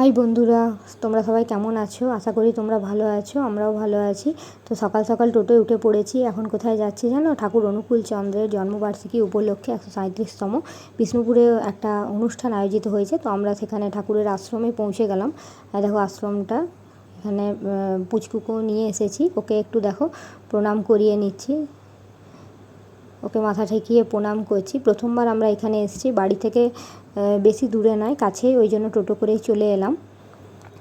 High বন্ধুরা, তোমরা সবাই কেমন আছো? আশা করি তোমরা ভালো আছো, আমরাও ভালো আছি। তো সকাল সকাল টোটোয় উঠে পড়েছি, এখন কোথায় যাচ্ছি জানো? ঠাকুর অনুকূল চন্দ্রের জন্মবার্ষিকী উপলক্ষে একশো সাঁইত্রিশতম বিষ্ণুপুরে একটা অনুষ্ঠান আয়োজিত হয়েছে। তো আমরা সেখানে ঠাকুরের আশ্রমে পৌঁছে গেলাম। দেখো আশ্রমটা, এখানে পুচকুকেও নিয়ে এসেছি। ওকে একটু দেখো, প্রণাম করিয়ে নিচ্ছি। ওকে মাথা ঠেকিয়ে প্রণাম করছি। প্রথমবার আমরা এখানে এসেছি, বাড়ি থেকে বেশি দূরে নয়, কাছেই, ওই জন্য টোটো করেই চলে এলাম।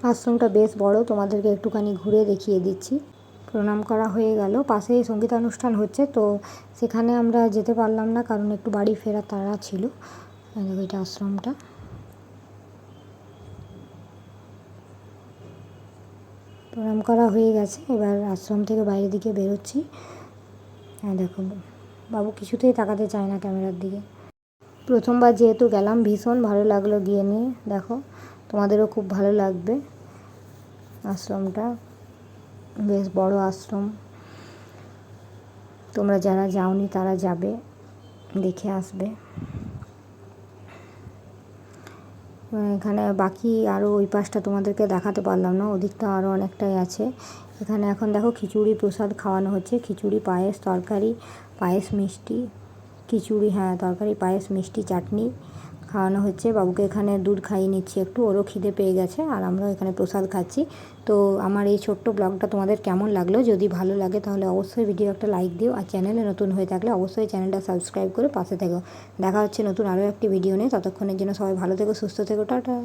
আশ্রমটা বেশ বড়, তোমাদেরকে একটুখানি ঘুরে দেখিয়ে দিচ্ছি। প্রণাম করা হয়ে গেল। পাশেই সঙ্গীতানুষ্ঠান হচ্ছে, তো সেখানে আমরা যেতে পারলাম না, কারণ একটু বাড়ি ফেরা তারা ছিল। এটা আশ্রমটা। প্রণাম করা হয়ে গেছে, এবার আশ্রম থেকে বাইরের দিকে বেরোচ্ছি। হ্যাঁ দেখো। বাবু কিছুতেই তাকাতে চায় না ক্যামেরার দিকে। প্রথমবার যেহেতু গেলাম, ভীষণ ভালো লাগল গিয়ে নিয়ে। দেখো, তোমাদেরও খুব ভালো লাগবে। আশ্রমটা বেশ বড় আশ্রম। তোমরা যারা যাওনি, তারা যাবে, দেখে আসবে। এখানে বাকি আরও ওই পাশটা তোমাদেরকে দেখাতে পারলাম না, ওদিকটা আরও অনেকটাই আছে। এখানে এখন দেখো খিচুড়ি প্রসাদ খাওয়ানো হচ্ছে, খিচুড়ি, পায়েস, তরকারি, পায়েস মিষ্টি, খিচুড়ি হ্যাঁ তরকারি, পায়েস, মিষ্টি, চাটনি খাওয়ানো হচ্ছে। বাবুকে এখানে দুধ খাইয়ে নিচ্ছি একটু, ওরও খিদে পেয়ে গেছে আর আমরাও এখানে প্রসাদ খাচ্ছি। তো আমার এই ছোট্ট ব্লগটা তোমাদের কেমন লাগল? যদি ভালো লাগে তাহলে অবশ্যই ভিডিও একটা লাইক দিও আর চ্যানেলে নতুন হয়ে থাকলে অবশ্যই চ্যানেলটা সাবস্ক্রাইব করে পাশে থেকো। দেখা হচ্ছে নতুন আরও একটি ভিডিও নিয়ে। ততক্ষণের জন্য সবাই ভালো থেকো, সুস্থ থেকো, টাটা।